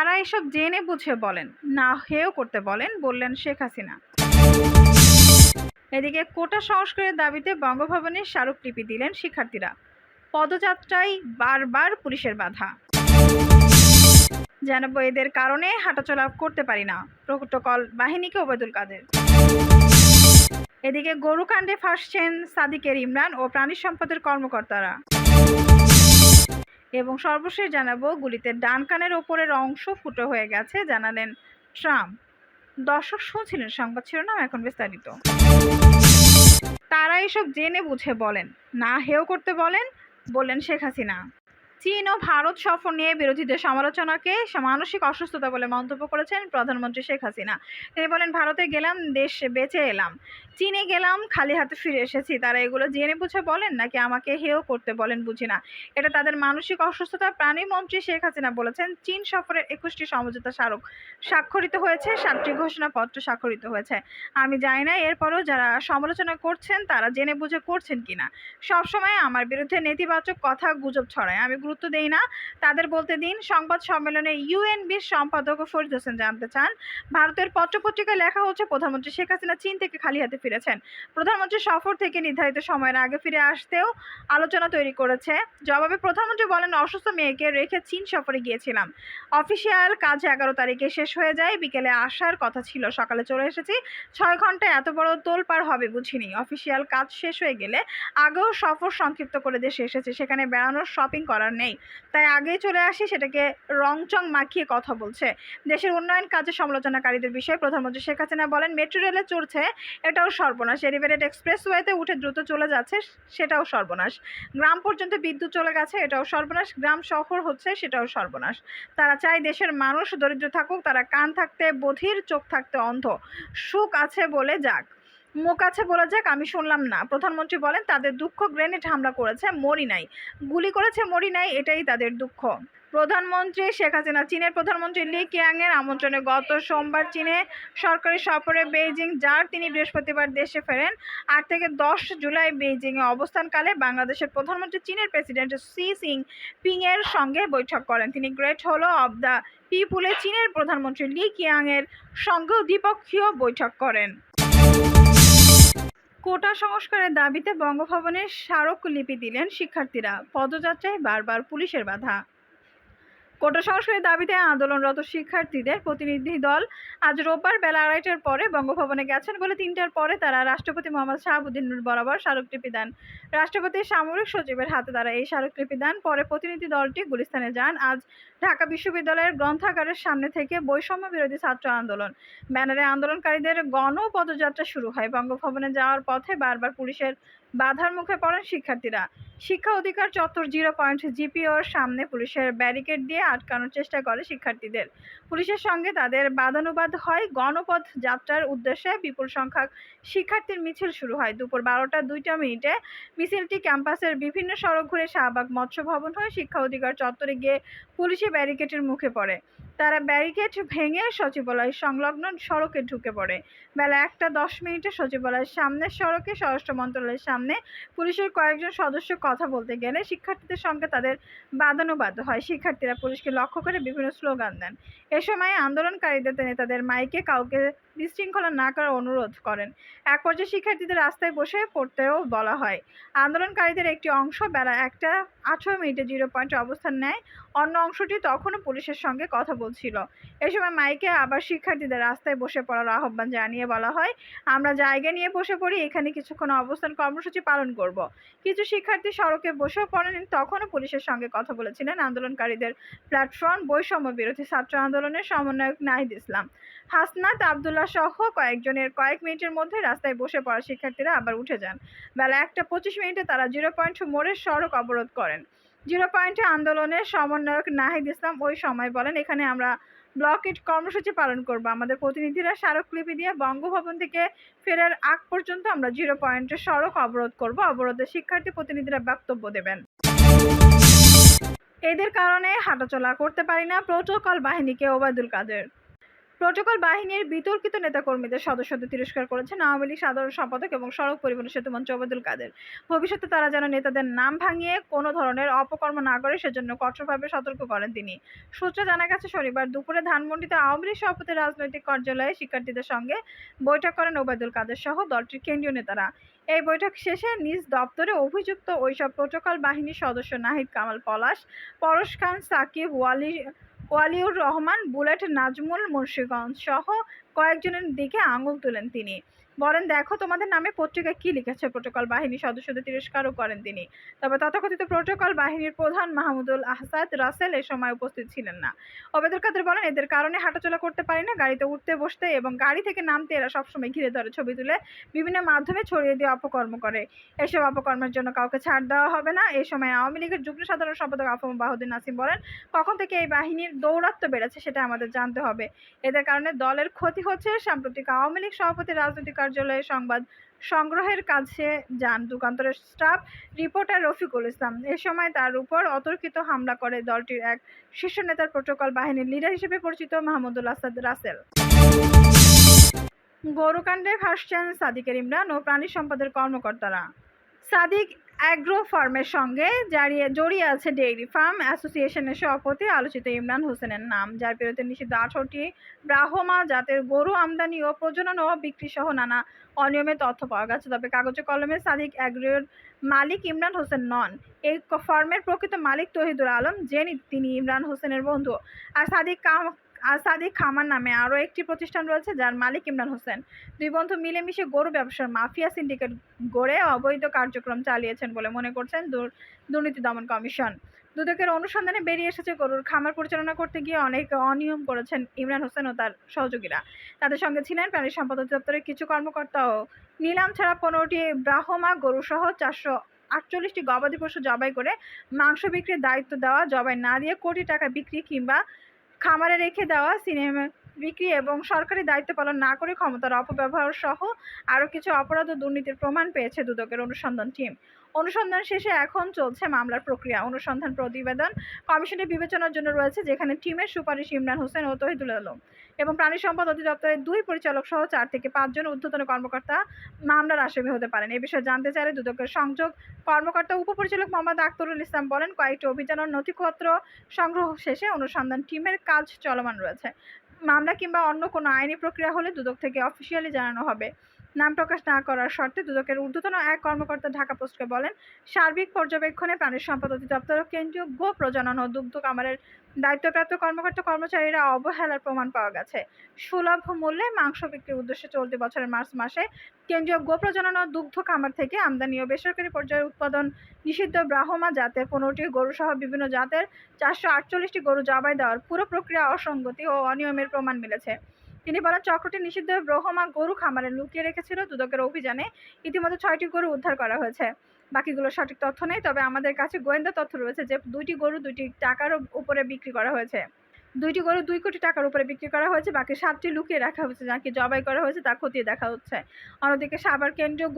তারা এসব জেনে বুঝে বলেন, না হেয় করতে বলেন, বললেন শেখ হাসিনা। এদিকে কোটা সংস্কারের দাবিতে বঙ্গভবনে স্মারকলিপি দিলেন শিক্ষার্থীরা। পদযাত্রায় বারবার পুলিশের বাধা। জানাব এদের কারণে হাঁটাচলা করতে পারি না, প্রোটোকল বাহিনীকে ওবায়দুল কাদের। এদিকে গরুকাণ্ডে ফাঁসছেন সাদিকের ইমরান ও প্রাণী সম্পদের কর্মকর্তারা। এবং সর্বশেষ জানাব, গুলিতে ডান কানের ওপরের অংশ ফুটো হয়ে গেছে, জানালেন ট্রাম্প। দর্শক শুনছিলেন সংবাদ শিরোনাম, এখন বিস্তারিত। তারা এসব জেনে বুঝে বলেন, না হেও করতে বলেন, বললেন শেখ হাসিনা। চীন ও ভারত সফর নিয়ে বিরোধীদের সমালোচনাকে মানসিক অসুস্থতা বলে মন্তব্য করেছেন প্রধানমন্ত্রী শেখ হাসিনা। তিনি বলেন, ভারতে গেলাম, দেশ বেঁচে এলাম। চীনে গেলাম, খালি হাতে ফিরে এসেছি। তারা এগুলো জেনে বুঝে বলেন নাকি আমাকে হেয় করতে বলেন বুঝি না? এটা তাদের মানসিক অসুস্থতা প্রাণীমন্ত্রী শেখ হাসিনা বলেছেন, চীন সফরের একুশটি সমঝোতা স্মারক স্বাক্ষরিত হয়েছে, সাতটি ঘোষণাপত্র স্বাক্ষরিত হয়েছে। আমি জানি না এরপরও যারা সমালোচনা করছেন, তারা জেনে বুঝে করছেন কিনা। সবসময় আমার বিরুদ্ধে নেতিবাচক কথা গুজব ছড়ায়। আমি গুরুত্ব দেই না। তাদের বলতে দিন, সংবাদ সম্মেলনে ইউএনবির সম্পাদক ফরিদ হোসেন জানতে চান, ভারতের পত্রপত্রিকায় লেখা হচ্ছে, প্রধানমন্ত্রী শেখ হাসিনা চীন থেকে খালি হাতে ফিরেছেন। প্রধানমন্ত্রী সফর থেকে নির্ধারিত সময়ের আগে ফিরে আসতেও আলোচনা তৈরি করেছে। জবাবে প্রধানমন্ত্রী বলেন, অসুস্থ মেয়েকে রেখে চীন সফরে গিয়েছিলাম। অফিসিয়াল কাজ এগারো তারিখে শেষ হয়ে যায়, বিকেলে আসার কথা ছিল, সকালে চলে এসেছি। ছয় ঘন্টায় এত বড় তোলপাড় হবে বুঝিনি। অফিসিয়াল কাজ শেষ হয়ে গেলে আগেও সফর সংক্ষিপ্ত করে দেশে এসেছে, সেখানে বেড়ানোর, শপিং করার নেই। তাই আগেই চলে আসি, সেটাকে রংচং মাখিয়ে কথা বলছে। দেশের উন্নয়ন কাজে সমালোচনাকারীদের বিষয়ে প্রধানমন্ত্রী শেখ হাসিনা বলেন, মেট্রো রেলে চড়ছে, এটাও সর্বনাশ। এলিভেটেড এক্সপ্রেসওয়েতে উঠে দ্রুত চলে যাচ্ছে, সেটাও সর্বনাশ। গ্রাম পর্যন্ত বিদ্যুৎ চলে গেছে, এটাও সর্বনাশ। গ্রাম শহর হচ্ছে, সেটাও সর্বনাশ। তারা চায় দেশের মানুষ দরিদ্র থাকুক, তারা কান থাকতে, বধির চোখ থাকতে অন্ধ। সুখ আছে বলে যাক। মুখ আছে বলে যাক, আমি শুনলাম না। প্রধানমন্ত্রী বলেন, তাদের দুঃখ গ্রেনেড হামলা করেছে মরি নাই। গুলি করেছে মরি নাই, এটাই তাদের দুঃখ। প্রধানমন্ত্রী শেখ হাসিনা, চীনের প্রধানমন্ত্রী লি কিয়াংয়ের আমন্ত্রণে গত সোমবার চীনে সরকারি সফরে বেইজিং, যার তিনি বৃহস্পতিবার দেশে ফেরেন, আট থেকে দশ জুলাই বেইজিংয়ে অবস্থানকালে বাংলাদেশের প্রধানমন্ত্রী, চীনের প্রেসিডেন্ট সি সিং পিংয়ের সঙ্গে বৈঠক করেন। তিনি গ্রেট হলো অব দ্য পিপুলে চীনের প্রধানমন্ত্রী লি কিয়াংয়ের সঙ্গেও দ্বিপক্ষীয় বৈঠক করেন। কোটা সংস্কারের দাবিতে বঙ্গভবনে স্মারকলিপি দিলেন শিক্ষার্থীরা। পদযাত্রায় বারবার পুলিশের বাধা। কোটা সংস্কারের দাবিতে আন্দোলনরত শিক্ষার্থীদের প্রতিনিধি দল আজ রোববার বেলা আড়াইটার পরে বঙ্গভবনে গেছেন বলে তিনটার পরে তারা রাষ্ট্রপতি মোহাম্মদ শাহাবুদ্দিন বরাবর স্মারকলিপি দেন। রাষ্ট্রপতির সামরিক সচিবের হাতে তারা এই স্মারকলিপি দেন। পরে প্রতিনিধি দলটি গুলিস্তানে যান। আজ ঢাকা বিশ্ববিদ্যালয়ের গ্রন্থাগারের সামনে থেকে বৈষম্য বিরোধী ছাত্র আন্দোলন। ব্যানারে আন্দোলনকারীদের গণ পদযাত্রা শুরু হয়। বঙ্গভবনে যাওয়ার পথে বারবার পুলিশের বাধার মুখে পড়েন শিক্ষার্থীরা। শিক্ষা অধিকার চত্বর জিরো পয়েন্ট জিপিওর সামনে পুলিশের ব্যারিকেড দিয়ে আটকানোর চেষ্টা করে শিক্ষার্থীদের। পুলিশের সঙ্গে তাদের বাদানুবাদ হয়। গণপথ যাত্রার উদ্দেশ্যে বিপুল সংখ্যক শিক্ষার্থীর মিছিল শুরু হয়। দুপুর বারোটা দুইটা মিনিটে মিছিলটি ক্যাম্পাসের বিভিন্ন সড়ক ঘুরে শাহবাগ মৎস্য ভবন হয়ে শিক্ষা অধিকার চত্বরে গিয়ে পুলিশি ব্যারিকেটের মুখে পড়ে। তারা ব্যারিকেড ভেঙে সচিবালয় সংলগ্ন সড়কে ঢুকে পড়ে। বেলা একটা দশ মিনিটে সচিবালয়ের সামনের সড়কে স্বরাষ্ট্র মন্ত্রণালয়ের সামনে পুলিশের কয়েকজন সদস্য কথা বলতে গেলে শিক্ষার্থীদের সঙ্গে তাদের বাদানুবাদ হয়। শিক্ষার্থীরা পুলিশকে লক্ষ্য করে বিভিন্ন স্লোগান দেন। এ সময় আন্দোলনকারীদের নেতাদের মাইকে কাউকে বিশৃঙ্খলা না করার অনুরোধ করেন। এক পর্যায়ে শিক্ষার্থীদের রাস্তায় বসে পড়তেও বলা হয়। আন্দোলনকারীদের একটি অংশ বেলা একটা আঠেরো মিনিটে জিরো পয়েন্টে অবস্থান নেয়। অন্য অংশটি তখনও পুলিশের সঙ্গে কথা বলছিল। এ সময় মাইকে আবার শিক্ষার্থীদের রাস্তায় বসে পড়ার আহ্বান জানিয়ে বলা হয়, আমরা জায়গা নিয়ে বসে পড়ি, এখানে কিছুক্ষণ অবস্থান কর্মসূচি পালন করব। কিছু শিক্ষার্থী সড়কে বসেও পড়েন তখনও পুলিশের সঙ্গে কথা বলেছিলেন আন্দোলনকারীদের প্ল্যাটফর্ম বৈষম্য বিরোধী ছাত্র আন্দোলনের সমন্বয়ক নাহিদ ইসলাম। হাসনাত আবদুল্লাহ সহ কয়েকজনের কয়েক মিনিটের মধ্যে রাস্তায় বসে পড়া শিক্ষার্থীরা আবার উঠে যান। বেলা একটা পঁচিশ মিনিটে তারা জিরো পয়েন্ট মোড়ের সড়ক অবরোধ করেন। জিরো পয়েন্টে আন্দোলনের সমন্বয়ক নাহিদ ইসলাম ওই সময় বলেন, এখানে আমরা ব্লকেট কর্মসূচি পালন করব। আমাদের প্রতিনিধিরা স্মারকলিপি দিয়ে বঙ্গভবন থেকে ফেরার আগ পর্যন্ত আমরা জিরো পয়েন্টে সড়ক অবরোধ করব। অবরোধে শিক্ষার্থী প্রতিনিধিরা বক্তব্য দেবেন। এদের কারণে হাঁটাচলা করতে পারি না। প্রোটোকল বাহিনীকে ওবায়দুল কাদের প্রোটোকল বাহিনীর বিতর্কিত নেতাকর্মীদের সদস্যদের তিরস্কার করেছেন আওয়ামী লীগ সাধারণ সম্পাদক এবং সড়ক পরিবহন সেতুমন্ত্রী ওবায়দুল কাদের। ভবিষ্যতে তারা যেন নেতাদের নাম ভাঙিয়ে কোনো ধরনের অপকর্ম না করে সেজন্য কঠোরভাবে সতর্ক করেন তিনি। সূত্রে জানা গেছে, শনিবার দুপুরে ধানমন্ডিতে আওয়ামী লীগ সভাপতির রাজনৈতিক কার্যালয়ে শিক্ষার্থীদের সঙ্গে বৈঠক করেন ওবায়দুল কাদের সহ দলটির কেন্দ্রীয় নেতারা। এই বৈঠক শেষে নিজ দপ্তরে অভিযুক্ত ওইসব প্রোটোকল বাহিনীর সদস্য নাহিদ কামাল পলাশ, পরশ খান, সাকিব ওয়ালি ওয়ালিউর রহমান বুলেট নাজমুল মুন্সিগঞ্জ সহ কয়েকজনের দিকে আঙুল তোলেন তিনি। বলেন দেখো তোমাদের নামে পত্রিকায় কি লিখেছে প্রোটোকল বাহিনীর সদস্যদের তিরস্কারও করেন তিনি। তবে তথাকথিত প্রোটোকল বাহিনীর প্রধান মাহমুদুল আহসাদ রাসেল এ সময় উপস্থিত ছিলেন না। ওবেদুল কাদের বলেন, এদের কারণে হাঁটাচলা করতে পারি না, গাড়িতে উঠতে বসতে এবং গাড়ি থেকে নামতে এরা সবসময় ঘিরে ধরে, ছবি তুলে বিভিন্ন মাধ্যমে ছড়িয়ে দিয়ে অপকর্ম করে। এসব অপকর্মের জন্য কাউকে ছাড় দেওয়া হবে না। এই সময় আওয়ামী লীগের যুগ্ম সাধারণ সম্পাদক আফম বাহুদ্দিন নাসিম বলেন, কখন থেকে এই বাহিনীর দৌরাত্ম্য বেড়েছে সেটা আমাদের জানতে হবে। এদের কারণে দলের ক্ষতি হচ্ছে। সাম্প্রতিক আওয়ামী লীগ সভাপতি রাজনৈতিক কার্যালয়ে সংবাদ সংগ্রহের কাছে যান যুগান্তরের স্টাফ রিপোর্টার রফিকুল ইসলাম। এ সময় তার উপর অতর্কিত হামলা করে দলটির এক শীর্ষ নেতার প্রোটোকল বাহিনীর লিডার হিসেবে পরিচিত মাহমুদুল আসাদ রাসেল। গৌরকাণ্ডে ভাসছেন সাদিকের ইমরান ও প্রাণী সম্পদের কর্মকর্তারা। সাদিক অ্যাগ্রো ফার্মের সঙ্গে জড়িয়ে জড়িয়ে আছে ডেইরি ফার্ম অ্যাসোসিয়েশনের সভাপতি আলোচিত ইমরান হোসেনের নাম, যার বিরুদ্ধে নিষিদ্ধ আঠারোটি ব্রাহ্মা জাতের গরু আমদানি ও প্রজনন ও বিক্রি সহ নানা অনিয়মের তথ্য পাওয়া গেছে। তবে কাগজে কলমে সাদিক অ্যাগ্রোর মালিক ইমরান হোসেন নন। এই ফার্মের প্রকৃত মালিক তহিদুল আলম, যিনি, তিনি ইমরান হোসেনের বন্ধু। আর সাদিক সাদিক খামার নামে আরও একটি প্রতিষ্ঠান রয়েছে যার মালিক ইমরান হোসেন। দুই বন্ধু মিলেমিশে গরু ব্যবসার মাফিয়া সিন্ডিকেট গড়ে অবৈধ কার্যক্রম চালিয়েছেন বলে মনে করছেন দুর- দুর্নীতি দমন কমিশন। দুদকের অনুসন্ধানে বেরিয়ে এসেছে গরুর খামার পরিচালনা করতে গিয়ে অনেক অনিয়ম করেছেন ইমরান হোসেন ও তার সহযোগীরা। তাদের সঙ্গে ছিলেন প্রাণী সম্পদ অধিদপ্তরের কিছু কর্মকর্তাও নিলাম ছাড়া পনেরোটি ব্রাহ্মা গরু সহ চারশো আটচল্লিশটি গবাদি পশু জবাই করে মাংস বিক্রির দায়িত্ব দেওয়া, জবাই না দিয়ে কোটি টাকা বিক্রি কিংবা খামারে রেখে দেওয়া, সিনেমা বিক্রি এবং সরকারি দায়িত্ব পালন না করে ক্ষমতার অপব্যবহার সহ আরও কিছু অপরাধ ও দুর্নীতির প্রমাণ পেয়েছে দুদকের অনুসন্ধান টিম অনুসন্ধান শেষে এখন চলছে মামলার প্রক্রিয়া, অনুসন্ধান প্রতিবেদন। কমিশনের বিবেচনার জন্য রয়েছে যেখানে টিমের সুপারিশ ইমরান হোসেন ও তহিদুল আলম এবং প্রাণী সম্পদ অধিদপ্তরের দুই পরিচালক সহ চার থেকে পাঁচজন ঊর্ধ্বতন কর্মকর্তা মামলার আসামি হতে পারেন। এ বিষয়ে জানতে চাইলে দুদকের সংযোগ কর্মকর্তা উপপরিচালক মোহাম্মদ আখতারুল ইসলাম বলেন, কয়েকটি অভিযান নথিপত্র সংগ্রহ শেষে অনুসন্ধান টিমের কাজ চলমান রয়েছে। মামলা কিংবা অন্য কোনো আইনি প্রক্রিয়া হলে দুদক থেকে অফিসিয়ালি জানানো হবে। নাম প্রকাশ না করার শর্তে দুদকের ঊর্ধ্বতন এক কর্মকর্তা ঢাকা পোস্টকে বলেন, সার্বিক পর্যবেক্ষণে প্রাণী সম্পদ অধিদপ্তর, কেন্দ্রীয় গো প্রজনন ও দুগ্ধ কামারের দায়িত্বপ্রাপ্ত কর্মকর্তা কর্মচারীরা অবহেলার প্রমাণ পাওয়া গেছে। সুলভ মূল্যে মাংস বিক্রির উদ্দেশ্যে চলতি বছরের মার্চ মাসে কেন্দ্রীয় গো প্রজনন ও দুগ্ধ খামার থেকে আমদানি ও বেসরকারি পর্যায়ে উৎপাদন নিষিদ্ধ ব্রাহ্মা জাতের পনেরোটি গরু সহ বিভিন্ন জাতের চারশো আটচল্লিশটি গরু জবাই দেওয়ার পুরো প্রক্রিয়া অসঙ্গতি ও অনিয়মের প্রমাণ মিলেছে। তিনি বলেন, চক্রটি নিষিদ্ধ ব্রহ্মা গরু খামারে লুকিয়ে রেখেছিল। দুদকের অভিযানে ইতিমধ্যে ছয়টি গরু উদ্ধার করা হয়েছে। বাকিগুলো সঠিক তথ্য নেই, তবে আমাদের কাছে গোয়েন্দা তথ্য রয়েছে যে দুইটি গরু দুইটি টাকার উপরে বিক্রি করা হয়েছে। দুইটি গরু দুই কোটি টাকার উপরে বিক্রি করা হয়েছে, বাকি সাতটি লুকিয়ে রাখা হয়েছে, যাকে জবাই করা হয়েছে তা খতিয়ে দেখা হচ্ছে। অন্যদিকে সাভার কেন্দ্রীয়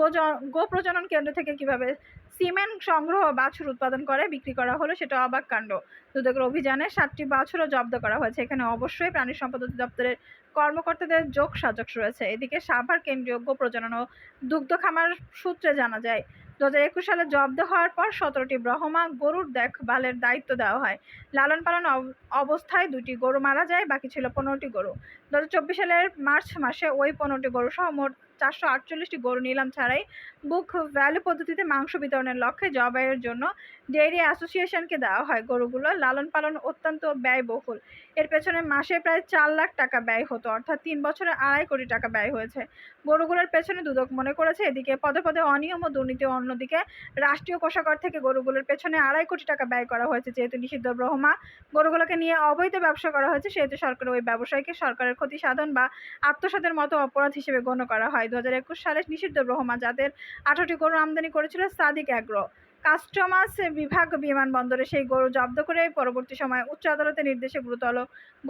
গো প্রজনন কেন্দ্র থেকে কীভাবে সিমেন্ট সংগ্রহ বাছুর উৎপাদন করে বিক্রি করা হলো সেটা অবাক কাণ্ড। দুদকের অভিযানে সাতটি বাছুরও জব্দ করা হয়েছে। এখানে অবশ্যই প্রাণী সম্পদ অধিদপ্তরের কর্মকর্তাদের যোগ সাজক রয়েছে। এদিকে সাভার কেন্দ্রীয় গোপ্রজনন ও দুগ্ধ খামার সূত্রে জানা যায় দু হাজার একুশ সালে জব্দ হওয়ার পর সতেরোটি ব্রহ্মা গরুর দেখভালের দায়িত্ব দেওয়া হয়। লালন পালন অব- অবস্থায় দুটি গরু মারা যায়, বাকি ছিল পনেরোটি গরু। দু হাজার চব্বিশ সালের মার্চ মাসে ওই পনেরোটি গরু সহ মোট চারশো আটচল্লিশটি গরু নিলাম ছাড়াই বুক ভ্যালু পদ্ধতিতে মাংস বিতরণের লক্ষ্যে জবাইয়ের জন্য ডেয়ারি অ্যাসোসিয়েশনকে দেওয়া হয়। গরুগুলো লালন পালন অত্যন্ত ব্যয়বহুল। এর পেছনে মাসে প্রায় চার লাখ টাকা ব্যয় হতো, অর্থাৎ তিন বছরে আড়াই কোটি টাকা ব্যয় হয়েছে। গরুগুলোর পেছনে দুদক মনে করেছে, এদিকে পদে পদে অনিয়ম ও দুর্নীতি অন্যদিকে রাষ্ট্রীয় কোষাগার থেকে গরুগুলোর পেছনে আড়াই কোটি টাকা ব্যয় করা হয়েছে, যেহেতু নিষিদ্ধ ব্রহ্মা। গরুগুলোকে নিয়ে অবৈধ ব্যবসা করা হয়েছে, সেহেতু সরকার ওই ব্যবসায়ীকে সরকারের ক্ষতি সাধন বা আত্মসাতের মতো অপরাধ হিসেবে গণ্য করা হয়। দু হাজার একুশ সালে নিষিদ্ধ ব্রহ্মা জাতের আঠারোটি গরু আমদানি করেছিল, সাদিক অ্যাগ্রো। কাস্টমার্স বিভাগ বিমানবন্দরে সেই গরু জব্দ করে পরবর্তী সময়ে উচ্চ আদালতের নির্দেশে গুরুতর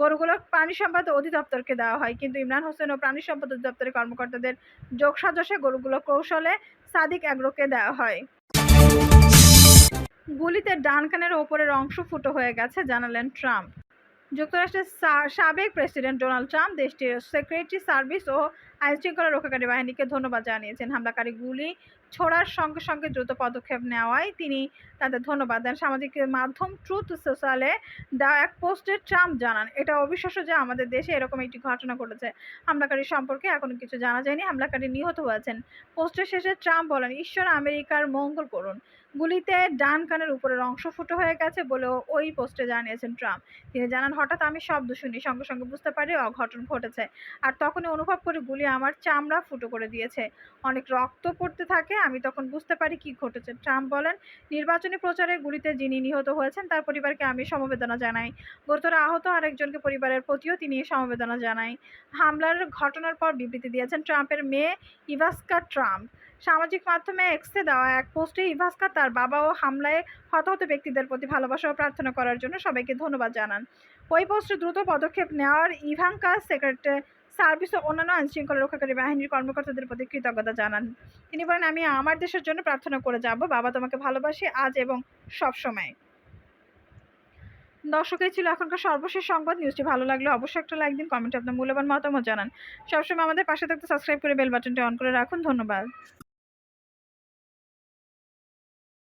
গরুগুলো প্রাণী সম্পদ অধিদপ্তরকে দেওয়া হয়। কিন্তু ইমরান হোসেন ও প্রাণী সম্পদ অধিদপ্তরের কর্মকর্তাদের যোগ সাজসে গরুগুলো কৌশলে সাদিক অ্যাগ্রোকে দেওয়া হয়। গুলিতে ডান কানের ওপরের অংশ ফুটো হয়ে গেছে, জানালেন ট্রাম্প। যুক্তরাষ্ট্রের সাবেক প্রেসিডেন্ট ডোনাল্ড ট্রাম্প দেশটির সেক্রেটারি সার্ভিস ও আইনশৃঙ্খলা রক্ষাকারী বাহিনীকে ধন্যবাদ জানিয়েছেন। হামলাকারী গুলি ছোড়ার সঙ্গে সঙ্গে দ্রুত পদক্ষেপ নেওয়ায় তিনি তাদের ধন্যবাদ দেন। সামাজিক মাধ্যম ট্রুথ সোশ্যালে দেওয়া এক পোস্টে ট্রাম্প জানান, এটা অবিশ্বাস্য যে আমাদের দেশে এরকম একটি ঘটনা ঘটেছে। হামলাকারী সম্পর্কে এখনও কিছু জানা যায়নি। হামলাকারী নিহত হয়েছেন। পোস্টের শেষে ট্রাম্প বলেন, ঈশ্বর আমেরিকার মঙ্গল করুন। গুলিতে ডান কানের উপরের অংশ ফুটো হয়ে গেছে বলেও ওই পোস্টে জানিয়েছেন ট্রাম্প তিনি জানান, হঠাৎ আমি শব্দ শুনি, সঙ্গে সঙ্গে বুঝতে পারি অঘটন ঘটেছে। আর তখনই অনুভব করি গুলি আমার চামড়া ফুটো করে দিয়েছে। অনেক রক্ত পড়তে থাকে আমি তখন বুঝতে পারি কি ঘটেছে। ট্রাম্প বলেন, নির্বাচনী প্রচারে গুলিতে যিনি নিহত হয়েছেন, তার পরিবারকে আমি সমবেদনা জানাই। গুরুতর আহত আরেকজনকে পরিবারের প্রতিও তিনি সমবেদনা জানাই। হামলার ঘটনার পর বিবৃতি দিয়েছেন ট্রাম্পের মেয়ে ইভাস্কা ট্রাম্প। সামাজিক মাধ্যমে এক্সে দেওয়া এক পোস্টে ইভাস্কা তার বাবা ও হামলায় হতাহত ব্যক্তিদের প্রতি ভালোবাসা ও প্রার্থনা করার জন্য সবাইকে ধন্যবাদ জানান। ওই পোস্টে দ্রুত পদক্ষেপ নেওয়ার ইভাঙ্কা সেক্রেটারি সার্ভিস ও অন্যান্য আইনশৃঙ্খলা রক্ষাকারী বাহিনীর কর্মকর্তাদের প্রতি কৃতজ্ঞতা জানান। তিনি বলেন, আমি আমার দেশের জন্য প্রার্থনা করে যাব। বাবা তোমাকে ভালোবাসি আজ এবং সব সময়। দর্শক ছিল এখনকার সর্বশেষ সংবাদ। নিউজটি ভালো লাগলে অবশ্যই একটা লাইক দিন, কমেন্টে আপনার মূল্যবান মতামত জানান। সবসময় আমাদের পাশে থাকতে সাবস্ক্রাইব করে বেল বাটনটি অন করে রাখুন। ধন্যবাদ।